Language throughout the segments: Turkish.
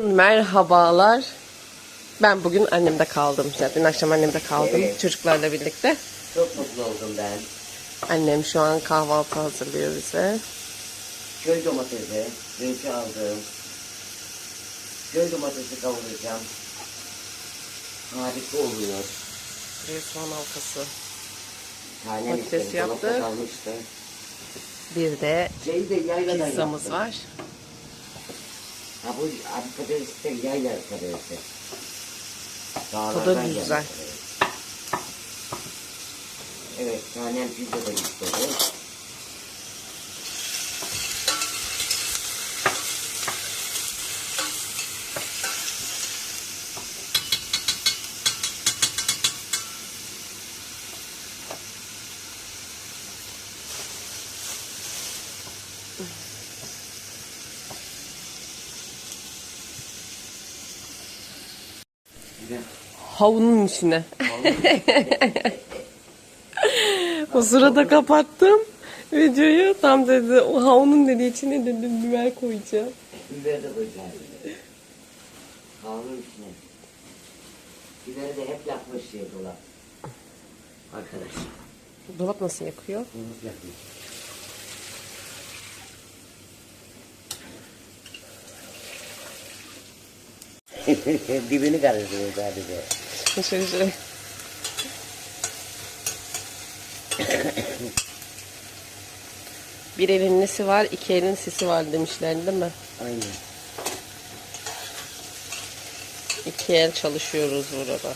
Merhabalar. Ben bugün annemde kaldım. Ya, dün akşam annemde kaldım Evet. çocuklarla birlikte. Çok mutlu oldum ben. Annem şu an kahvaltı hazırlıyor bize. Köy domatesi, dünkü aldığım. Köy domatesi kavuracağım. Harika oluyor. Buraya soğan halkası. Tane Patates kalmıştı. Bir de de pizzamız var. Ha bu abi de yayla patatesi. Tadı Dağlardan güzel. Evet. Tanem pizza da. Güzel. Havunun içine. o sırada kapattım videoyu. Tam dedi o havunun dediği içine dedim biber koyacağım. Biber de koyacağım. Kavrun içine. Biberi de hep yapmış şey dolap. Arkadaş. Dolap nasıl yakıyor? Bunu yapmış. Dibini karıştırıyor sadece. Şöyle şöyle. Bir elin nesi var, iki elin sisi var demişler değil mi? Aynen. İki el çalışıyoruz burada.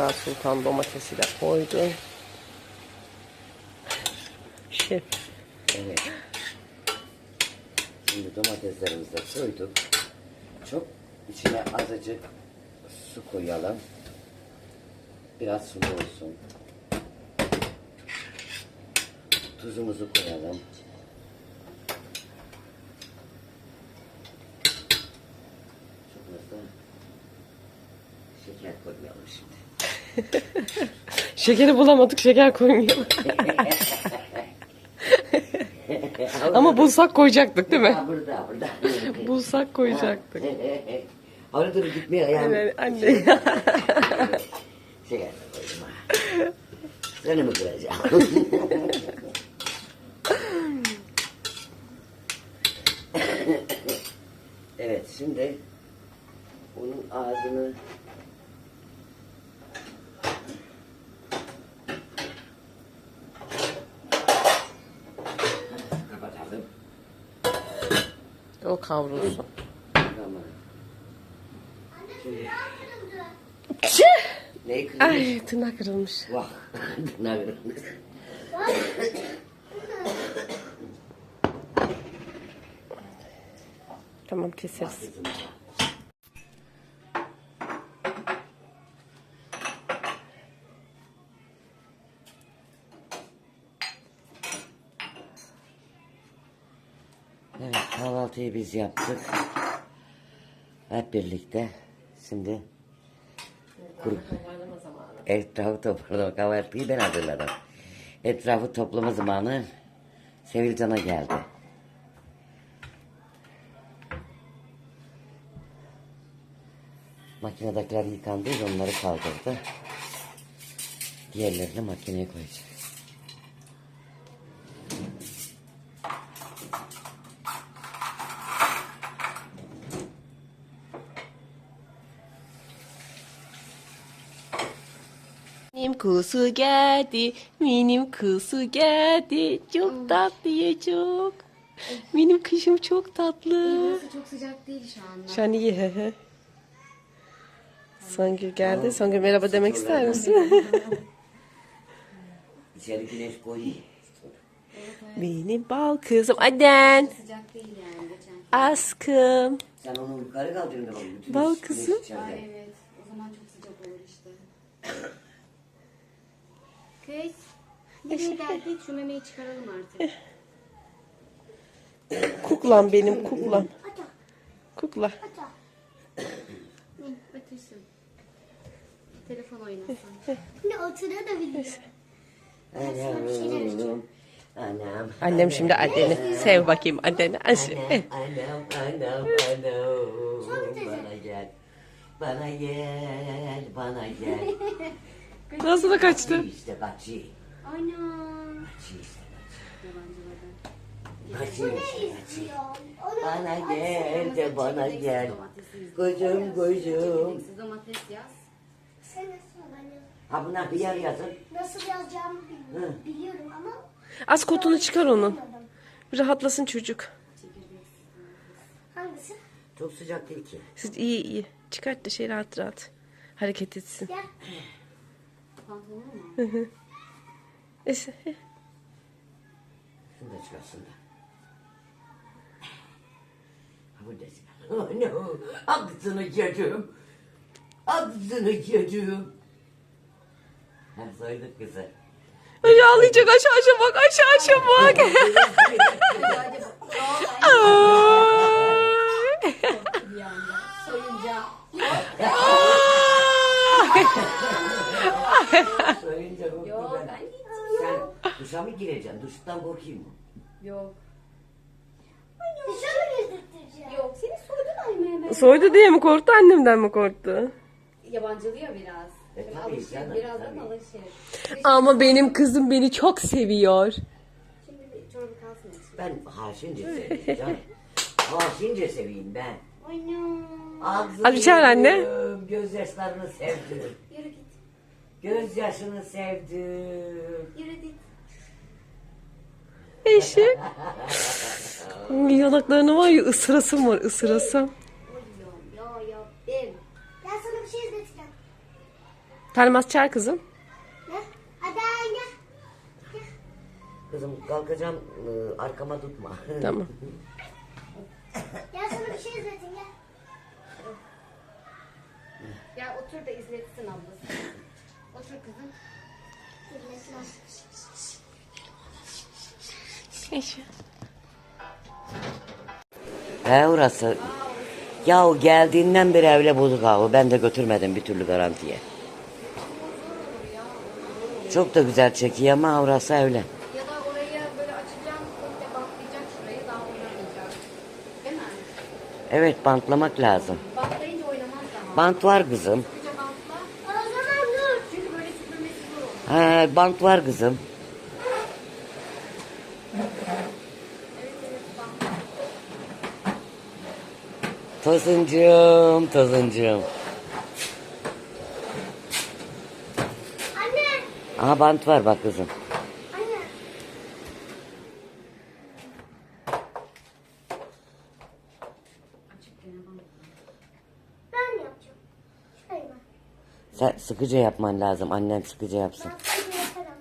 Esra Sultan domatesi de koydu. Şef. Evet. Şimdi domateslerimizi de koyduk. Çok içine azıcık su koyalım. Biraz sulu olsun. Tuzumuzu koyalım. Çok fazla şeker koymayalım şimdi. Şekeri bulamadık, şeker koymayalım. Ama bulsak koyacaktık değil mi? Burada, burada. Bulsak koyacaktık. Oraya doğru gitmiyor yani. Aynen anne. Şeker koydum ha. Seni mi kıracağım? evet şimdi onun ağzını o kavrulsun. Tamam. Şimdi neyi kırmış? Ay tırnak kırılmış. Vah. ne yapıyorsun? Tamam keseriz. Evet biz yaptık. Hep birlikte. Şimdi kuru... Etrafı toplama kahvaltıyı ben hazırladım. Etrafı toplama zamanı Sevilcan'a geldi. Makinedekiler yıkandı, onları kaldırdı. Diğerlerini makineye koyacak. Kuzu geldi, minim kuzu geldi. Çok tatlı ya çok. Benim kışım çok tatlı. Burası çok sıcak değil şu anda. Şu an iyi he he. Songül geldi. Songül merhaba demek ister misin? İçeri güneş koy. Benim bal kızım. Aden. Sıcak değil yani geçen. Askım. Sen onu yukarı kaldırın bak. Bütün Bal güneş kızım. içeride. Ay evet. O zaman çok sıcak olur işte. Kız. Nereye geldik? Şu memeyi çıkaralım artık. Kuklam benim kuklam. Kukla. Otursun. Telefon oynasın. Ne oturabilir. Anam. Anam. Annem şimdi anneni sev bakayım anneni. Anam, anam, anam, anam. Bana gel. Bana gel, bana gel. Nasıl da kaçtı? İşte kaçı. Ana. Kaçı işte Yabancılardan. kaçı. Kaçı işte kaçı. Ya, onu Bana gel de bana gel. Kocum. Siz domates yaz. sen nasıl bana? Ha buna hıyar yazın. Nasıl yazacağımı bilmiyorum, biliyorum ama Az kotunu çıkar onun. Bir rahatlasın çocuk. hangisi? Çok sıcak değil ki. Siz iyi iyi. Çıkart da şey rahat rahat. Hareket etsin. Ya Pantolonu mu? Neyse. Şunu da çıkarsın da. Ha bu da çıkar. Oh no. Aksını yedim. Aksını yedim. Ha soyduk kızı. Ay ağlayacak aşağı aşağı bak aşağı aşağı bak. Soyunca. Soyunca korktu Yok ben. Sen duşa mı gireceksin? Duştan korkayım mı? Yok. dışarı gezdirteceğim. Yok seni soydun anne hemen. Soydu diye mi korktu annemden mi korktu? Yabancılıyor biraz. E, Tabii tabii alışır, canım, birazdan tabii. alışır. Ama benim kızım beni çok seviyor. Şimdi bir çorba kalsın. Ben haşince seveyim canım. Haşince seveyim ben. Ana. Ağzını Hadi çağır anne. yedim, Gözyaşlarını sevdim. Yürü git. Gözyaşını sevdim. Yürü git. Eşi. Yanaklarını var ya ısırasım var ısırasım. Ya ya ben. Ben sana bir şey izleteceğim. Termas çağır kızım. Ne? Hadi anne. Kızım kalkacağım ıı, arkama tutma. Tamam. Gel sana bir şey izleteyim gel. Gel otur da izletsin ablası. Otur kızım. Eşi. He orası. Ya geldiğinden beri evle bozuk abi. Ben de götürmedim bir türlü garantiye. Çok da güzel çekiyor ama orası evle. Ya da oraya böyle açacağım, komple bantlayacak şurayı daha oynamayacak. Değil mi? Evet bantlamak lazım. Bantlayınca oynamaz daha. Bant var kızım. Sıkıca bantla. O zaman dur. Çünkü böyle süpürmesi He bant var kızım. Tozuncum, tozuncum. Anne. Aha bant var bak kızım. Anne. Ben yapacağım. Sen sıkıca yapman lazım. Annen sıkıca yapsın. Ben sana yaparım.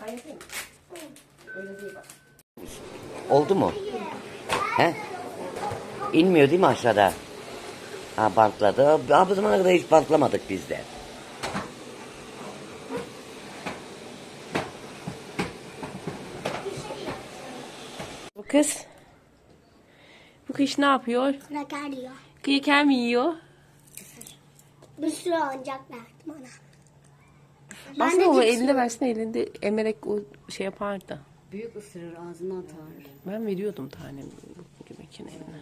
Ben yapayım mı? Öyle değil bak. Oldu mu? He? İnmiyor değil mi aşağıda? Ha bantladı. Ha, bu zamana kadar hiç bantlamadık biz de. Bu kız. Bu kız ne yapıyor? Kraker diyor. Kıyıken mi yiyor? Bir sürü oyuncak verdim ona. Aslında o eline versene elinde emerek o şey yapardı. Büyük ısırır ağzına atar. Ben veriyordum tanem göbekin eline.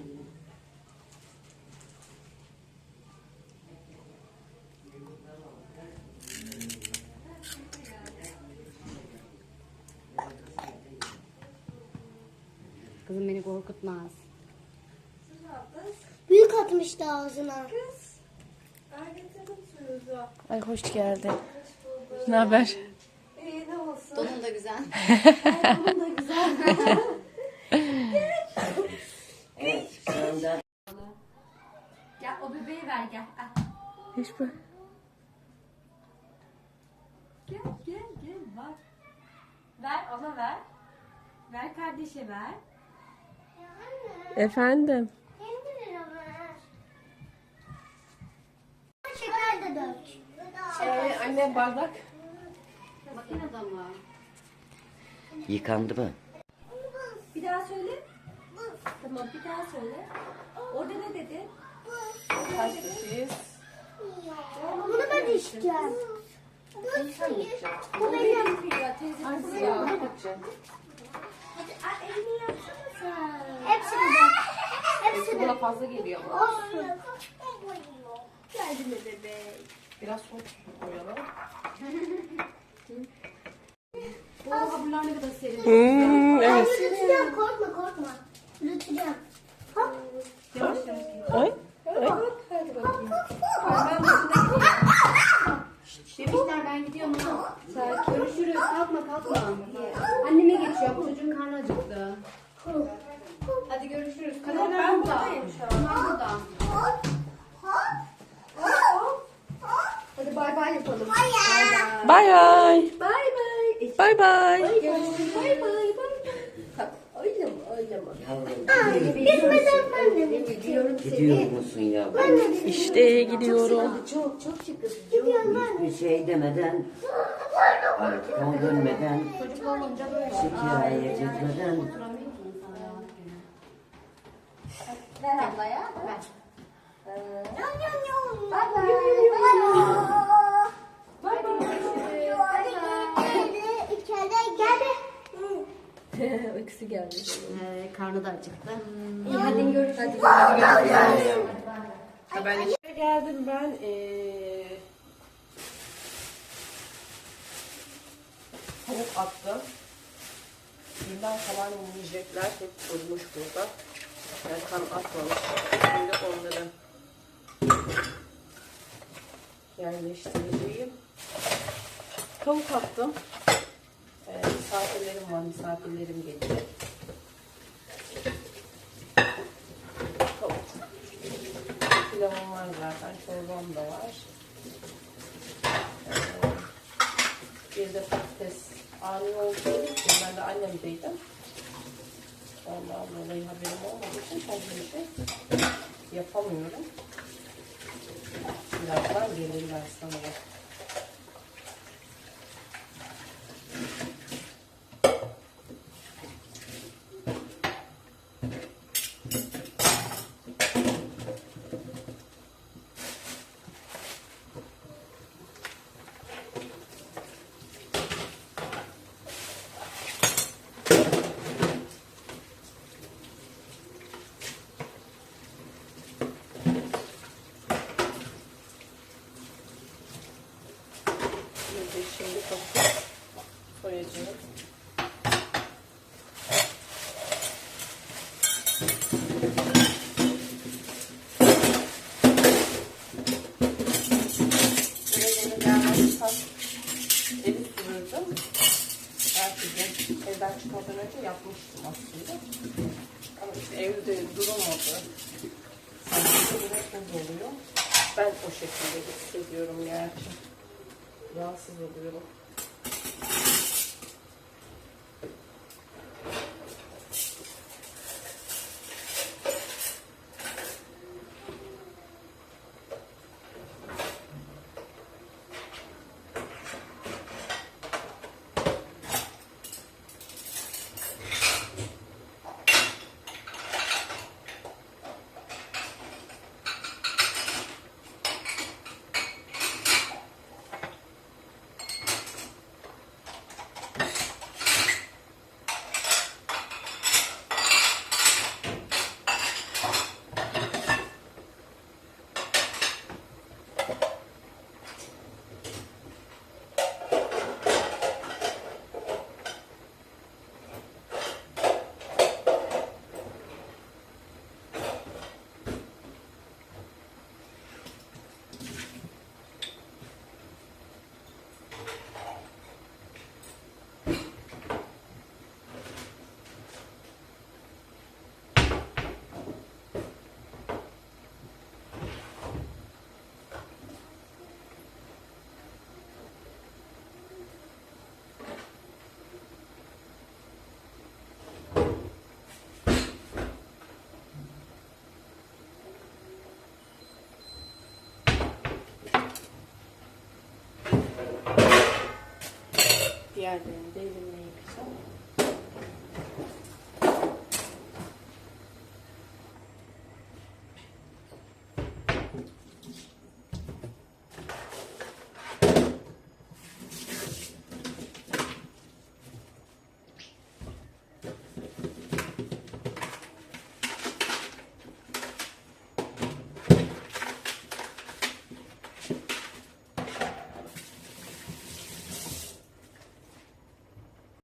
Kızım beni korkutmaz. Büyük atmıştı ağzına. Ay hoş geldin. Ne haber? Donun da güzel. Gel o bebeği ver gel. Al. Hiç bu. Gel gel gel bak. Ver ona ver. Ver kardeşe ver. Efendim. Anne bardak. Bakın adama. Yıkandı mı? Bir daha söyle. Tamam bir daha söyle. Orada ne dedi? Kaç kişiyiz? Bunu ben içeceğim. Sen içeceksin? Bu benim. Teyze Ya ne yapacaksın? Elini yapsana sen. Hepsini de. Hepsini. Buna fazla geliyor. Olsun. Geldi mi bebek? Biraz soğuk koyalım. Bu hamurlar ne kadar serin. Hmm, evet. yürüteceğim korkma korkma. Yürüteceğim. Hop. Yavaş yavaş. Ay. Hop hadi bakayım. Ben. Demişler ben gidiyorum ama. Sakin. Görüşürüz. Kalkma kalkma. Anneme geçiyor. Bu çocuğun karnı acıktı. Mi? Öyle mi? Gitmeden ben de mi? Gidiyorum Gidiyor musun ya? İşte gidiyorum. Çok çok şıkız. Hiçbir şey demeden, arkama dönmeden, Çocuk olunca böyle. şikayet etmeden. Ver ablaya. Da acıktı. İyi hadi görüşürüz. Hadi Ha, ben işe geldim ben. Ee, tavuk attım. Dünden kalan yiyecekler hep durmuş burada. Yani kan atmamış. Şimdi onları yerleştireceğim. Tavuk attım. Ee, misafirlerim var. Misafirlerim gelecek. Pilavım var zaten, çorbam da var. Ee, bir de patates ani olduğu için ben de annemdeydim. Ondan dolayı haberim olmadığı için bir şey yapamıyorum. Birazdan gelirler sanırım. Bir de şimdi patates soyacağım. Buraya gelmezsem evi süpürdüm. Belki de çıkmadan önce yapmıştım aslında. Ama işte evde duramadı. Sanki tuz oluyor. Ben o şekilde hissediyorum gerçi. Rahatsız oluyorum. Diğerlerini de elimle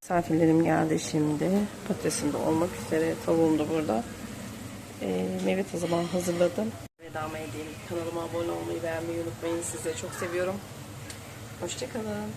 Misafirlerim geldi şimdi. Patatesim de olmak üzere. Tavuğum da burada. Ee, meyve o zaman hazırladım. Vedama edeyim. Kanalıma abone olmayı, beğenmeyi unutmayın. Sizi çok seviyorum. Hoşçakalın.